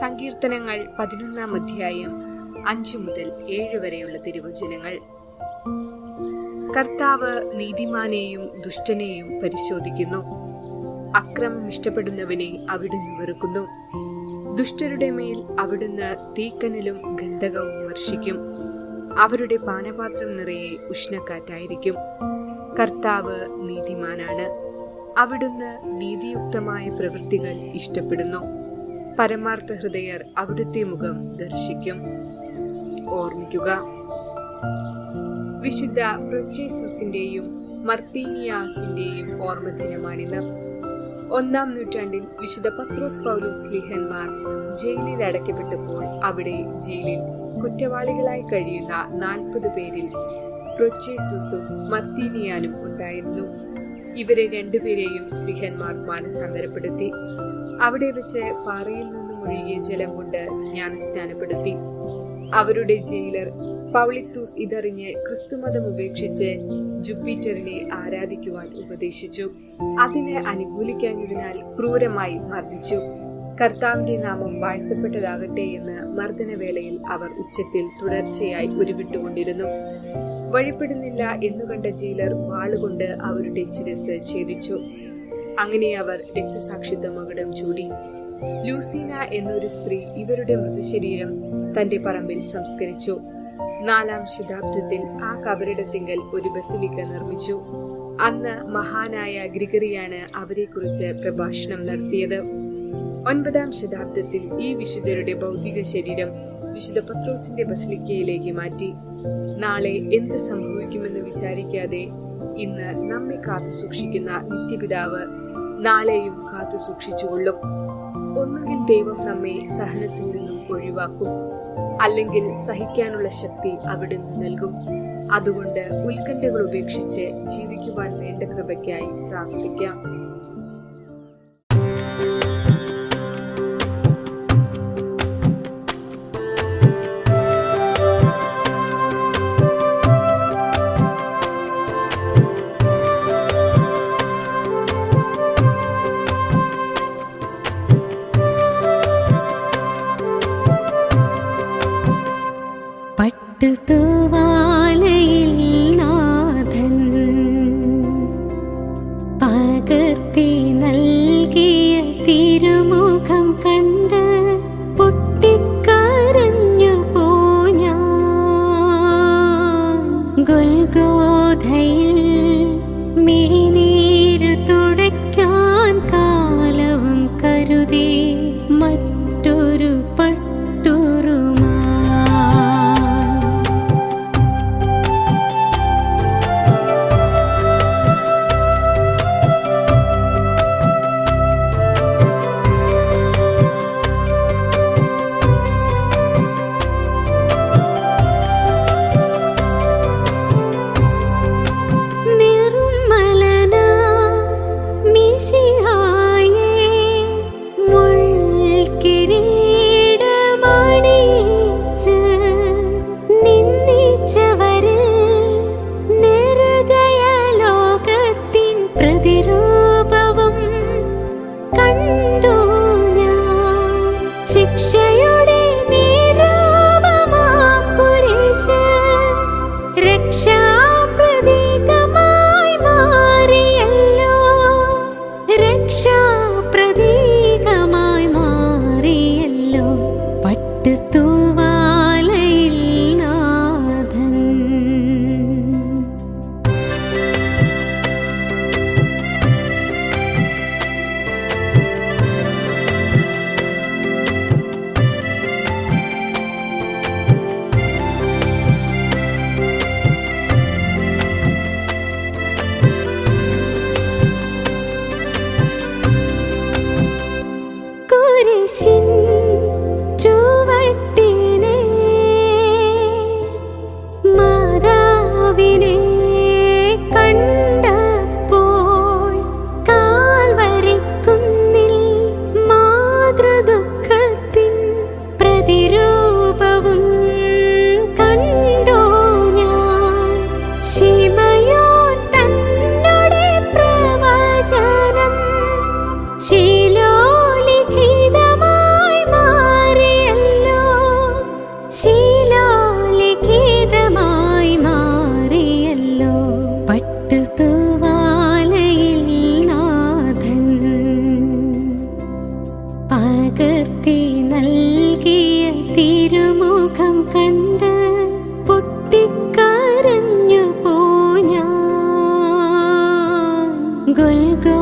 സങ്കീർത്തനങ്ങൾ പതിനൊന്നാം അധ്യായം അഞ്ചു മുതൽ ഏഴ് വരെയുള്ള തിരുവചനങ്ങൾ. കർത്താവ് നീതിമാനെയും ദുഷ്ടനെയും പരിശോധിക്കുന്നു. അക്രമം ഇഷ്ടപ്പെടുന്നവനെ അവിടുന്ന് വെറുക്കുന്നു. ദുഷ്ടരുടെ മേൽ അവിടുന്ന് തീക്കനലും ഗന്ധകവും വർഷിക്കും. അവരുടെ പാനപാത്രം നിറയെ ഉഷ്ണക്കാറ്റായിരിക്കും. കർത്താവ് നീതിമാനാണ്. അവിടുന്ന് നീതിയുക്തമായ പ്രവൃത്തികൾ ഇഷ്ടപ്പെടുന്നു. പരമാർത്ഥ ഹൃദയർ അവിടുത്തെ മുഖം ദർശിക്കും. ഓർമ്മിക്കുക. വിശുദ്ധ പ്രൊച്ചേസൂസിന്റെയും മർത്തീനിയാസിന്റെയും ഓർമ്മദിനമാണിന്ന് ഒന്നാം നൂറ്റാണ്ടിൽ വിശുദ്ധ പത്രോസ് പൗലോസ് ലീഹന്മാർ ജയിലിൽ അടയ്ക്കപ്പെട്ടപ്പോൾ അവിടെ ജയിലിൽ കുറ്റവാളികളായി കഴിയുന്ന നാൽപ്പത് പേരിൽ പ്രൊച്ചേസൂസും മർത്തീനിയാനും ഉണ്ടായിരുന്നു. ഇവരെ രണ്ടുപേരെയും സ്ലിഹന്മാർ മാനസാന്തരപ്പെടുത്തി. അവിടെ വെച്ച് പാറയിൽ നിന്നും ഒഴുകിയ ജലം കൊണ്ട് ഞാൻ സ്നാനപ്പെടുത്തി അവരുടെ ജയിലർ പൗളിത്തൂസ് ഇതറിഞ്ഞ് ക്രിസ്തുമതം ഉപേക്ഷിച്ച് ജുപ്പിറ്ററിനെ ആരാധിക്കുവാൻ ഉപദേശിച്ചു. അതിന് അനുകൂലിക്കാഞ്ഞതിനാൽ ക്രൂരമായി മർദ്ദിച്ചു. കർത്താവിന്റെ നാമം വാഴ്ത്തപ്പെട്ടതാകട്ടെ എന്ന് മർദ്ദനവേളയിൽ അവർ ഉച്ചത്തിൽ തുടർച്ചയായി ഉരുവിട്ടുകൊണ്ടിരുന്നു. വഴിപ്പെടുന്നില്ല എന്നു കണ്ട ജയിലർ വാളുകൊണ്ട് അവരുടെ ശിരസ് ഛേദിച്ചു. അങ്ങനെ അവർ രക്തസാക്ഷിത്വം മകുടം ചൂടി. ലൂസീന എന്നൊരു സ്ത്രീ ഇവരുടെ മൃതശരീരം തന്റെ പറമ്പിൽ സംസ്കരിച്ചു. നാലാം ശതാബ്ദത്തിൽ ആ കബറിടത്തിങ്കൽ ഒരു ബസിലിക്ക നിർമ്മിച്ചു. അന്ന് മഹാനായ ഗ്രിഗറിയാണ് അവരെക്കുറിച്ച് പ്രഭാഷണം നടത്തിയത്. ഒൻപതാം ശതാബ്ദത്തിൽ ഈ വിശുദ്ധരുടെ ഭൗതിക ശരീരം വിശുദ്ധ പത്രോസിന്റെ ബസിലിക്കയിലേക്ക് മാറ്റി. നാളെ എന്ത് സംഭവിക്കുമെന്ന് വിചാരിക്കാതെ ഇന്ന് നമ്മെ കാത്തു സൂക്ഷിക്കുന്ന നിത്യപിതാവ് നാളെയും കാത്തു സൂക്ഷിച്ചുകൊള്ളും. ഒന്നുകിൽ ദൈവം നമ്മെ സഹനത്തിൽ നിന്നും ഒഴിവാക്കും. അല്ലെങ്കിൽ സഹിക്കാനുള്ള ശക്തി അവിടെ നിന്ന് നൽകും. അതുകൊണ്ട് ഉത്കണ്ഠകൾ ഉപേക്ഷിച്ച് ജീവിക്കുവാൻ വേണ്ട കൃപയ്ക്കായി പ്രാർത്ഥിക്കാം. Me. ঋষি പകർത്തി നൽകിയ തിരുമുഖം കണ്ട് പൊട്ടിക്കരഞ്ഞു ഞാൻ ഗുൽഗോ